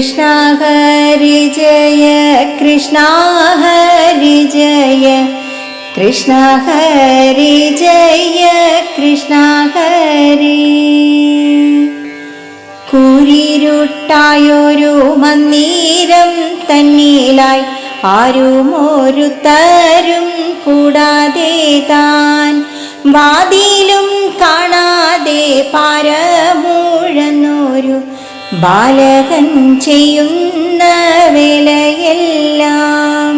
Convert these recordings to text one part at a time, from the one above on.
കൃഷ്ണ ഹരി ജയ കൃഷ്ണ ഹരി ജയ കൃഷ്ണ ഹരി ജയ കൃഷ്ണ ഹരി കുരിരുട്ടായൊരു മന്ദിരം തന്നിലായി ആരും ഒരു തരും കൂടാതെ താൻ വാതിലും കാണാതെ ബാലകൻ ചെയ്യുന്ന വിലയെല്ലാം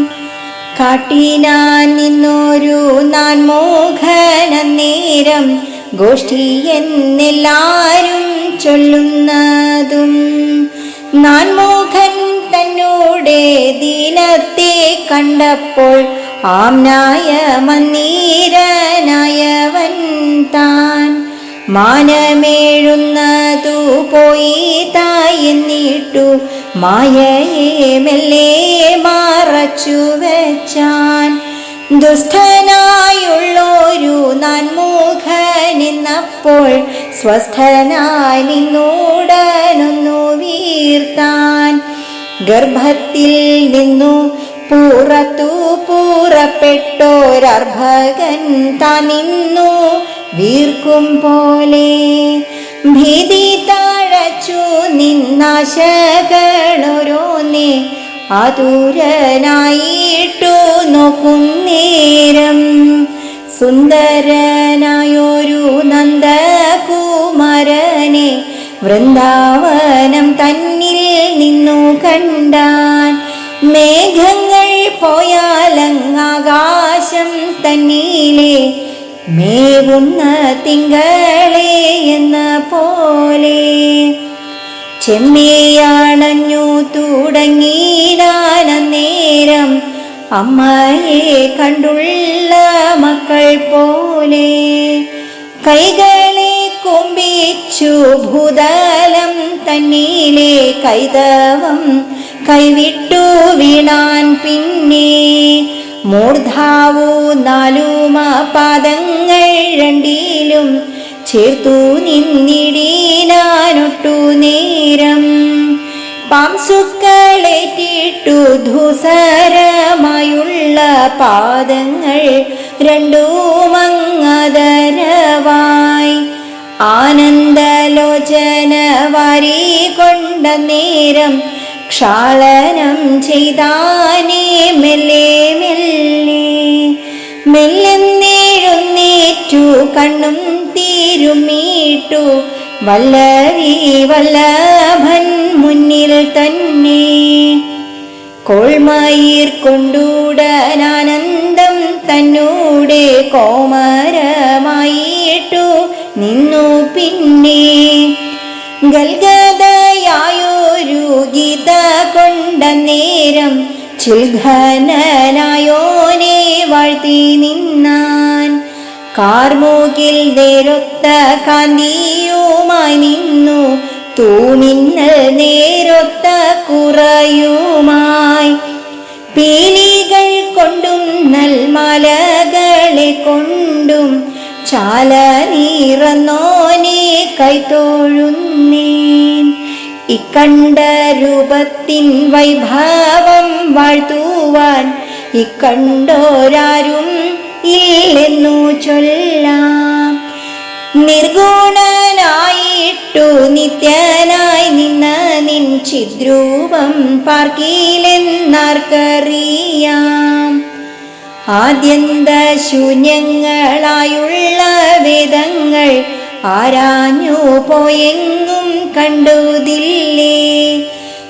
കാട്ടിനാൻ നിന്നൊരു നാൻ മോഹന നേരം ഗോഷ്ഠി എന്നെല്ലാരും ചൊല്ലുന്നതും നാൻ മോഹൻ തന്നോടെ ദീനത്തെ കണ്ടപ്പോൾ ആംനായ മന്നീരനായവൻ താൻ മാനമേഴുന്നതു പോയി തായെന്നിട്ടു മായയെ മെല്ലെ മറച്ചു വെച്ചാൻ. ദുസ്ഥനായുള്ളൊരു നന്മുഖ നിന്നപ്പോൾ സ്വസ്ഥനായി നിന്നൂടനൊന്നു വീർത്താൻ. ഗർഭത്തിൽ നിന്നു പുറത്തു പുറപ്പെട്ടോരർഭകൻ താൻ നിന്നു വീർക്കും പോലെ ഭീതി താഴച്ചു നിന്നാശകളൊരോന്നെ അതുരനായിട്ടു നോക്കും നേരം. സുന്ദരനായൊരു നന്ദകുമാരനെ വൃന്ദാവനം തന്നിൽ നിന്നു കണ്ടാൻ മേഘങ്ങൾ പോയാലങ്ങാകാശം തന്നിലെ മേവുന്ന തിങ്കളെ എന്ന പോലെ ചെമ്മയാണഞ്ഞു തുടങ്ങിയിടാനേരം അമ്മയെ കണ്ടുള്ള മക്കൾ പോലെ കൈകളെ കൊമ്പിച്ചു ഭൂതലം തന്നിലെ കൈതവം കൈവിട്ടു വീണാൻ പിന്നെ മൂർധാവു നാലുമാ പാദങ്ങൾ രണ്ടിലും ചേർത്തു നിന്നിടീനാനൊട്ടു നേരം. പാംസുക്കളേറ്റിട്ടു ധൂസരമായുള്ള പാദങ്ങൾ രണ്ടുമങ്ങതരവായി ആനന്ദലോചന വരി കൊണ്ട നേരം ക്ഷാളനം ചെയ്താനേ മെല്ലെ കണ്ണും തീരുമീട്ടു വല്ലരി വല്ലഭൻ മുന്നിൽ തന്നെ. കോൾമയിർ കൊണ്ടൂടാനന്ദം തന്നൂടെ കോമരമായിട്ടു നിന്നു പിന്നെ. ഗൽഗതയായൊരു ഗീത കൊണ്ട നേരം ചിൽഘനനായോനെ വാഴ്ത്തി നിന്നാൻ. കാർമൂകിൽ നേരൊത്ത കാന്തിയുമായി നിന്നു. തൂമിന്നൽ നേരൊത്ത കുറയുമായി. പീലികൾ കൊണ്ടും നൽമലകളെ കൊണ്ടും ചാല നീറന്നോനെ കൈത്തോഴുന്നേൻ ഇക്കണ്ട രൂപത്തിൻ വൈഭവം വാഴ്ത്തുവാൻ ഇക്കണ്ടോരാരും ഇല്ലെന്നു ചൊല്ലാം. നിർഗുണനായിട്ടു നിത്യനായി നിന്ന നിൻ ചിദ്രൂപം പാർക്കിയിലെന്നാർക്കറിയാം ആദ്യന്ത ശൂന്യങ്ങളായുള്ള വേദങ്ങൾ ആരാഞ്ഞു പോയെങ്ങും കണ്ടുതില്ലേ?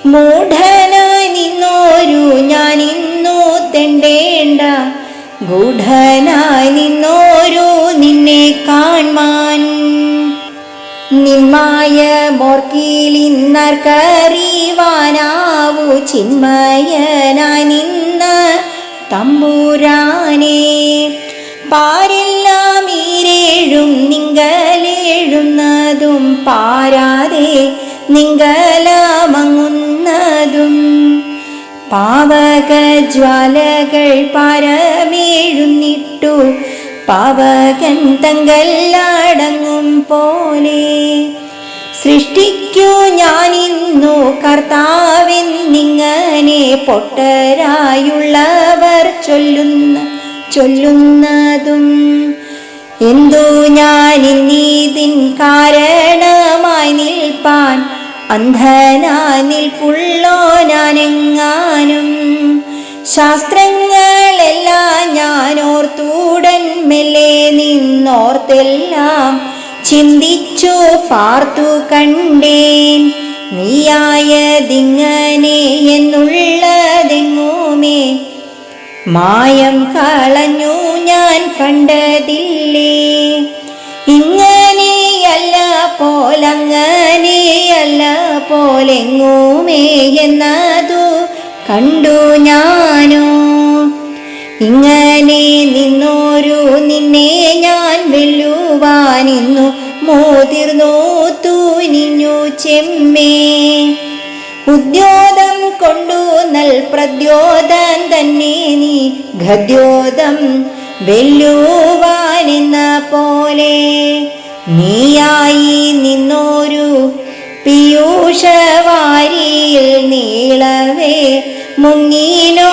മൂഢനായി നിന്നോരു ഞാനിന്നു തെണ്ടേണ്ട ഗൂഢനായി നിന്നോരോ നിന്നെ കാൺമാൻ നിന്മായ മോർക്കിലിന്നർക്കറിവാനാവു ചിന്മയനായി നിന്ന തമ്പൂരാനെ. പാരെല്ലാം ഈരേഴും നിങ്കലേഴുന്നതും പാരാതെ നിങ്കലമങ്ങുന്നതും പാവകജ്വാലകൾ പാരമേഴുന്നിട്ടു. പാവകൻ തങ്കല്ലാടങ്ങും പോലെ. സൃഷ്ടിക്കൂ ഞാനിന്നു കർത്താവിൻ നിങ്ങനെ പൊട്ടരായുള്ളവർ ചൊല്ലുന്ന ചൊല്ലുന്നതും. എന്തു ഞാനിന്നീതിൻ കാരണമായി നിൽപ്പാൻ അന്ധനായി പുള്ളോനാനെങ്ങാനും ശാസ്ത്രങ്ങളെല്ലാം ഞാനോർത്തൂടൻ മെല്ലെ നിന്നോർത്തെല്ലാം ചിന്തിച്ചു പാർത്തു കണ്ടേൻ. നീയായതിങ്ങനെ എന്നുള്ളതെങ്ങുമേ? മായം കളഞ്ഞു ഞാൻ കണ്ടതില്ലേ? ഇങ്ങനെയല്ല പോലങ്ങനെയല്ല പോലെങ്ങൂമേ എന്നതു കണ്ടു ഞാനോ? ഇങ്ങനെ നിന്നോരു നിന്നെ ഞാൻ വെല്ലുവാനിന്നു. മോതിർന്നു തൂനിഞ്ഞു ചെമ്മേ. ഉദ്യോതം കൊണ്ടു നൽ പ്രദ്യോതം തന്നെ നീ ഗദ്യോതം വെല്ലുവാനെന്ന പോലെ. നീയായി നിന്നോരു പീയൂഷവാരിയിൽ നീളവേ മുങ്ങിനോരങ്ങളാരും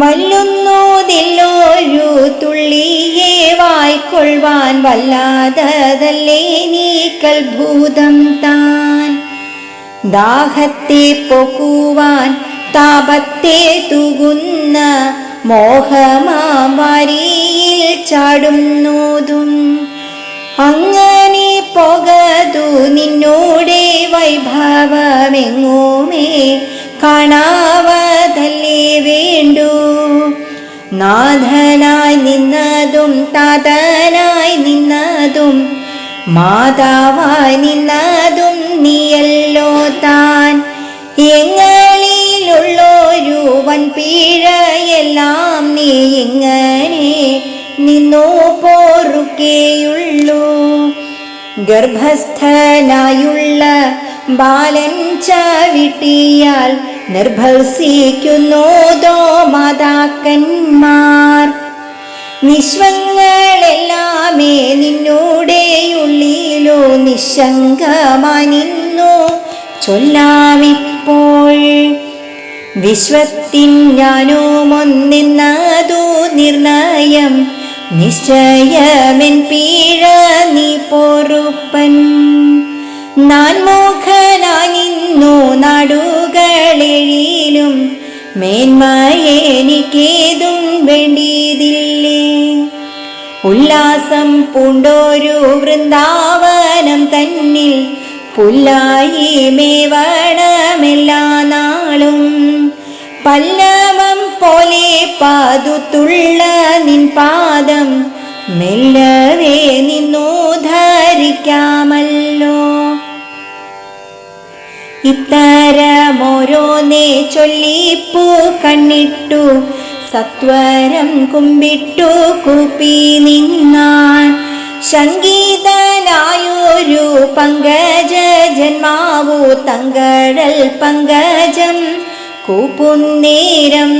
മല്ലുന്നോതില്ലൊരു തുള്ളിയെ വായിക്കൊള്ളുവാൻ വല്ലാതതല്ലേ നീക്കൽ ഭൂതം താൻ? ദാഹത്തെ പോക്കുവാൻ താപത്തെ തുകുന്ന മോഹമാരീ ചാടുന്നതും. അങ്ങനെ പോകതു നിന്നോടെ വൈഭവമെങ്ങുമേ? കാണാവതല്ലേ വേണ്ടു. നാഥനായി നിന്നതും താതനായി നിന്നതും മാതാവായി നിന്നതും നീയല്ലോ താൻ. എങ്ങളിലുള്ളൊരു വൻ പീഴയെല്ലാം നീ ഇങ്ങനെ നിന്നോ പോറുകയുള്ളൂ. ഗർഭസ്ഥനായുള്ള ബാലൻ ചവിട്ടിയാൽ നിർഭസിക്കുന്നോതോ മാതാക്കന്മാർ. നിശ്വങ്ങളെല്ലാമേ നിന്നോടെ ഉള്ളിലോ നിശങ്കമായി നിന്നു ചൊല്ലാമിപ്പോൾ. വിശ്വത്തിൻ ഞാനോ ഞാനുമൊന്നെന്നതു നിർണയം. നിശ്ചയമെൻ പീഴ നീ പൊറുപ്പൻ നാൻമുഖനാനിന്നു നാടുകളെഴിലും മേന്മയെനിക്കേതും വേണ്ടിയതില്ലേ? ഉല്ലാസം പൂണ്ടോരു വൃന്ദാവനം തന്നിൽ പുല്ലായി മേവണമെല്ലാ നാളും. പല്ലവം പോലെ പാതുത്തുള്ള നിൻ പാദം മെല്ലവേ നിന്നു ധരിക്കാമല്ലോ. ഇത്തരമോരോന്നേ ചൊല്ലിപ്പൂ കണ്ണിട്ടു സത്വരം കുമ്പിട്ടു കൂപ്പി നിന്നാൻ സംഗീതനായൊരു പങ്കജ ജന്മാവു തങ്കടൽ പങ്കജം കൂപ്പുന്നേരം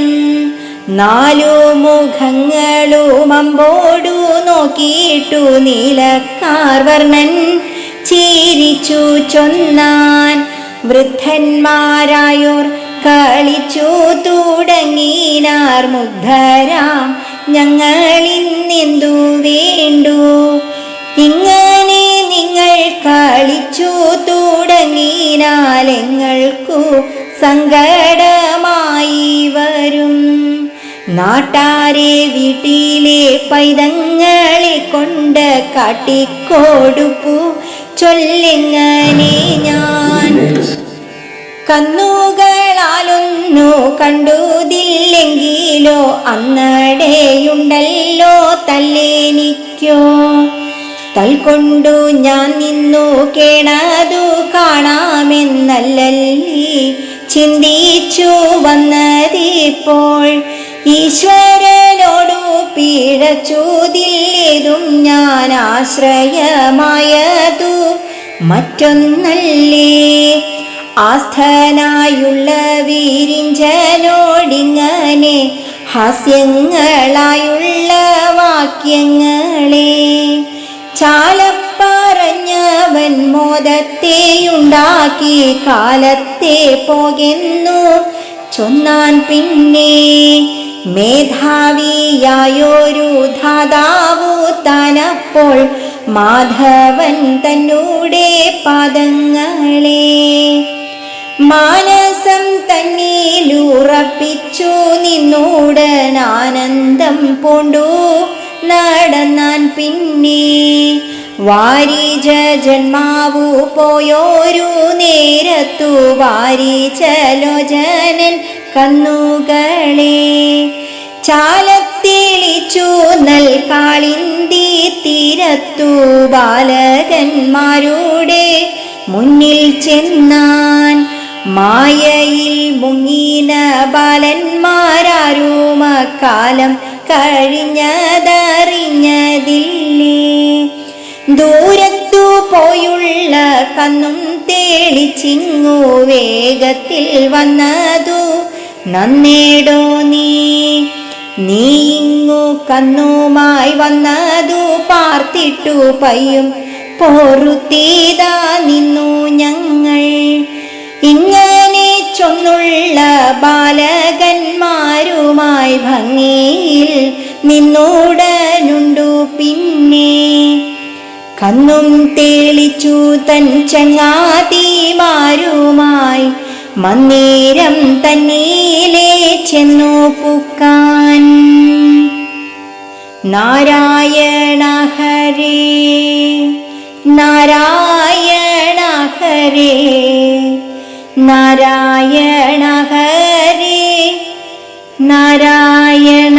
നാലു മുഖങ്ങളും അമ്പോടു നോക്കിയിട്ടു നീലക്കാർ വർണൻ ചിരിച്ചു ചൊന്നാൻ വൃദ്ധന്മാരായോർ കളിച്ചു തുടങ്ങിനാർ മുഗ്ധരാം ഞങ്ങളിന്നെന്തു വേണ്ടു. ഇങ്ങനെ നിങ്ങൾ കളിച്ചു തുടങ്ങിനാൽ എങ്ങൾക്കു സങ്കടമായി വരും? നാട്ടാരെ വീട്ടിലെ പൈതങ്ങളെ കൊണ്ട് കാട്ടിക്കൊടുപ്പു. ചൊല്ലിങ്ങനെ ഞാൻ? കന്നുകളാലൊന്നു കണ്ടുതില്ലെങ്കിലോ അന്നടെയുണ്ടല്ലോ തല്ലേനിക്കോ? തൽക്കൊണ്ടു ഞാൻ നിന്നു കേണതു കാണാമെന്നല്ലല്ലി ചിന്തിച്ചു വന്നതിപ്പോൾ ഈശ്വരനോടു പീഴച്ചൂതില്ലേതും ഞാൻ ആശ്രയമായതു. മറ്റൊന്നല്ലേ ആസ്ഥനായുള്ള വീരിഞ്ചനോടിങ്ങനെ ഹാസ്യങ്ങളായുള്ള വാക്യങ്ങളെ. ചാലപ്പാറ അവൻ മോദത്തെയുണ്ടാക്കി കാലത്തെ പോകെന്നു ചൊന്നാൻ പിന്നെ മേധാവിയായൊരു ധാതാവു താനപ്പോൾ മാധവൻ തന്നൂടെ പാദങ്ങളെ മാനസം തന്നീലുറപ്പിച്ചു നിന്നൂടൻ പൂണ്ടു. നടന്നാൻ പിന്നെ വാരിജ ജന്മാവു പോയോരു നേരത്തു വാരിചലോചനൻ കന്നുകളെ ചാലത്തിളിച്ചു നൽകാളിന്തി തീരത്തു ബാലകന്മാരുടെ മുന്നിൽ ചെന്നാൻ മായയിൽ മുങ്ങിന ബാലന്മാരാരും അക്കാലം കഴിഞ്ഞതറിഞ്ഞതില്ലേ? ദൂരത്തു പോയുള്ള കന്നും തേളിച്ചിങ്ങു വേഗത്തിൽ വന്നതു നന്നേടോ നീ? നീ ഇങ്ങു കന്നുമായി വന്നതു പാർത്തിട്ടു പയ്യും പോറുത്തീതാ നിന്നു ഞങ്ങൾ. ഇങ്ങനെ ചൊന്നുള്ള ബാലകന്മാരുമായി ഭംഗിയിൽ നിന്നോടനുണ്ടു പിന്നെ കന്നും തേളിച്ചു തൻ ചങ്ങാതിമാരുമായി മന്ദിരം തന്നീലേ ചെന്നു പുക്കാൻ നാരായണ ഹരേ നാരായണ ഹരേ നാരായണ ഹരി നാരായണ